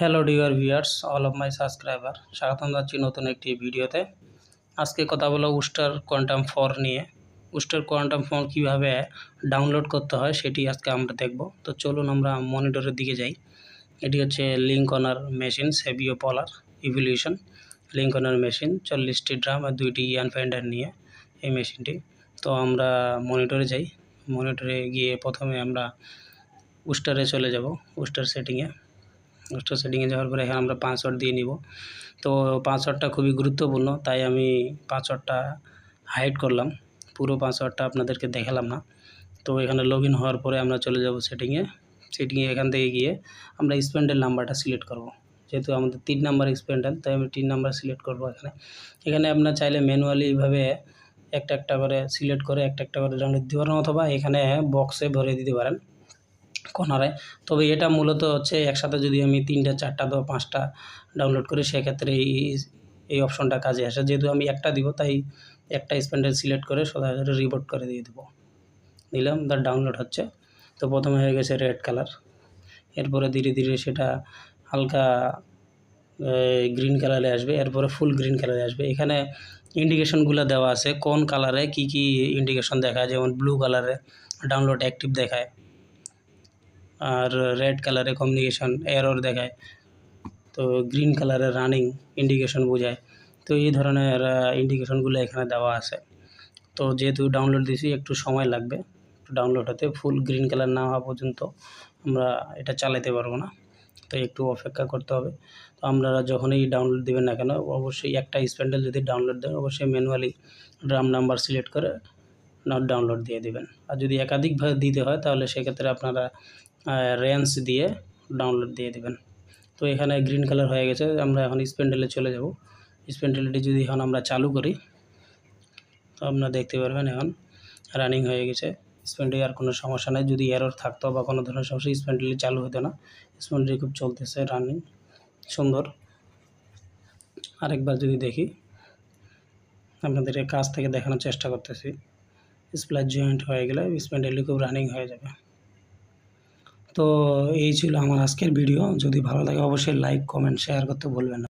Hello dear viewers all of my subscriber স্বাগতম যাচ্ছি নতুন একটি ভিডিওতে। আজকে কথা বলো উস্টার কোয়ান্টাম ফোর নিয়ে। উস্টার কোয়ান্টাম ফোর কীভাবে ডাউনলোড করতে হয় সেটি আজকে আমরা দেখব। তো চলুন আমরা মনিটরের দিকে যাই। এটি হচ্ছে link honour machine Savio Polar Evolution link honour machine চল্লিশটি ড্রাম আর দুইটি ইয়ান ফাইন্ডার নিয়ে এই মেশিনটি তো আমরা মনিটরে যাই। মনিটরে গিয়ে প্রথমে আমরা উস্টারে চলে যাব উস্টার সেটিংয়ে। উস্টার সেটিংয়ে যাওয়ার পরে এখানে আমরা পাসওয়ার্ড দিয়ে নিব। তো পাসওয়ার্ডটা খুবই গুরুত্বপূর্ণ, তাই আমি পাসওয়ার্ডটা হাইড করলাম। পুরো পাসওয়ার্ডটা আপনাদেরকে দেখালাম না। তো এখানে লগ হওয়ার পরে আমরা চলে যাব সেটিংয়ে সেটিংয়ে এখান থেকে গিয়ে আমরা স্পেন্ডের নাম্বারটা সিলেক্ট করব। যেহেতু আমাদের তিন নাম্বার স্পেন্ডেল তাই আমি তিন নাম্বার সিলেক্ট করব এখানে। এখানে আপনার চাইলে ম্যানুয়ালি এইভাবে একটা একটা করে সিলেক্ট করে একটা একটা করে ডাউনলোড দিতে পারেন, অথবা এখানে বক্সে ভরে দিতে পারেন। কর্নারে। তবে এটা মূলত হচ্ছে একসাথে যদি আমি তিনটা, চারটা বা পাঁচটা ডাউনলোড করি, সেক্ষেত্রে এই এই অপশনটা কাজে আসে। যেহেতু আমি একটা দিব, তাই একটা স্পেন্ডেল সিলেক্ট করে সোজা রিপোর্ট করে দিয়ে দেবো। দিলাম, তার ডাউনলোড হচ্ছে। তো প্রথমে হয়ে গেছে রেড কালার এরপরে ধীরে ধীরে সেটা হালকা গ্রিন কালারে আসবে। এরপরে ফুল গ্রিন কালারে আসবে। এখানে ইন্ডিকেশনগুলো দেওয়া আছে, কোন কালারে কি কি ইন্ডিকেশন দেখায়? যেমন ব্লু কালারে ডাউনলোড অ্যাক্টিভ দেখায়। আর রেড কালারে কমিউনিকেশন এরর দেখায়। তো গ্রিন কালারে রানিং ইন্ডিকেশন বোঝায়। তো এই ধরনের ইন্ডিকেশনগুলো এখানে দেওয়া আছে। তো যেহেতু ডাউনলোড দিছি, একটু সময় লাগবে। ডাউনলোড হতে ফুল গ্রিন কালার না হওয়া পর্যন্ত আমরা এটা চালাতে পারব না। তো একটু অপেক্ষা করতে হবে। তো আপনারা যখনই ডাউনলোড দেবেন না কেন, অবশ্যই একটা স্প্যান্ডেল যদি ডাউনলোড দেন, অবশ্যই ম্যানুয়ালি ড্রাম নাম্বার সিলেক্ট করে নট ডাউনলোড দিয়ে দেবেন। আর যদি একাধিকভাবে দিতে হয়, তাহলে সেক্ষেত্রে আপনারা রেঞ্জ দিয়ে ডাউনলোড দিয়ে দেবেন। তো এখানে গ্রিন কালার হয়ে গেছে, আমরা এখন স্পেন্ডেলে চলে যাব। স্পেন্ডেলটি যদি এখন আমরা চালু করি, তো আপনারা দেখতে পারবেন এখন রানিং হয়ে গেছে। স্পেন্ডেলে আর কোনো সমস্যা নেই, যদি এরর থাকতো বা কোনো ধরনের সমস্যা স্পেন্ডেলি চালু হতো না। স্পেন্ডেলি খুব চলতেছে রানিং সুন্দর। আরেকবার যদি দেখি, আপনাদের কাছ থেকে দেখানোর চেষ্টা করতেছি। স্প্লাস জয়েন্ট হয়ে গেলে স্পেন্ডেলি খুব রানিং হয়ে যাবে। তো এই ছিল আমার আজকের ভিডিও যদি ভালো লাগে অবশ্যই লাইক কমেন্ট শেয়ার করতে ভুলবেন না।